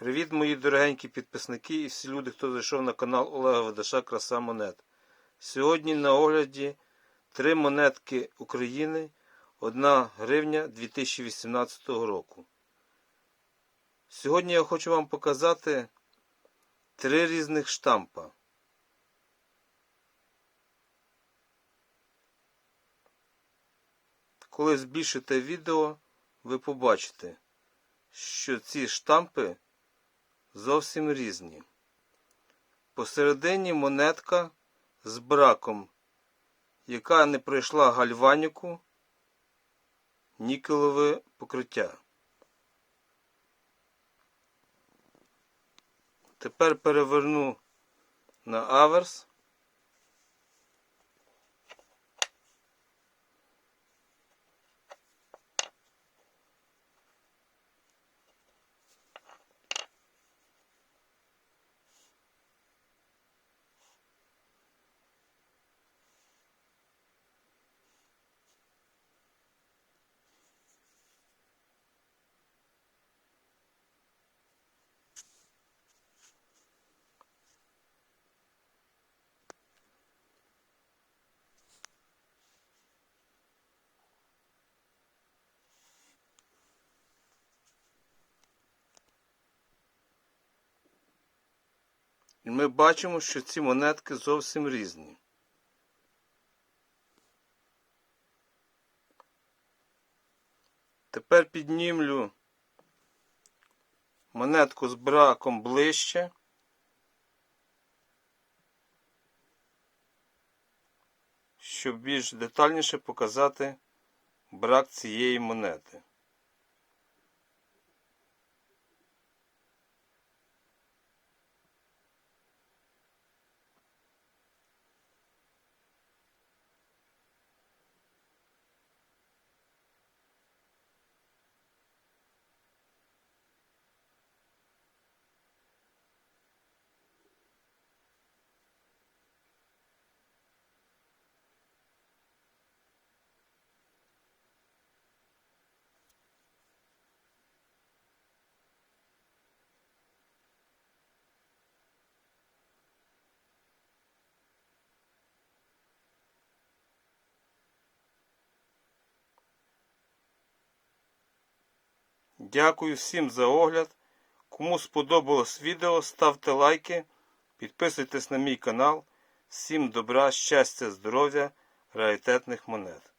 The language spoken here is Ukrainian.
Привіт, мої дорогенькі підписники і всі люди, хто зайшов на канал Олега Ведаша Краса Монет. Сьогодні на огляді три монетки України, 1 гривня 2018 року. Сьогодні я хочу вам показати три різних штампа. Коли збільшите відео, ви побачите, що ці штампи зовсім різні. Посередині монетка з браком, яка не пройшла гальваніку, нікелове покриття. Тепер переверну на аверс. І ми бачимо, що ці монетки зовсім різні. Тепер піднімлю монетку з браком ближче. Щоб більш детальніше показати брак цієї монети. Дякую всім за огляд. Кому сподобалось відео, ставте лайки, підписуйтесь на мій канал. Всім добра, щастя, здоров'я, раритетних монет.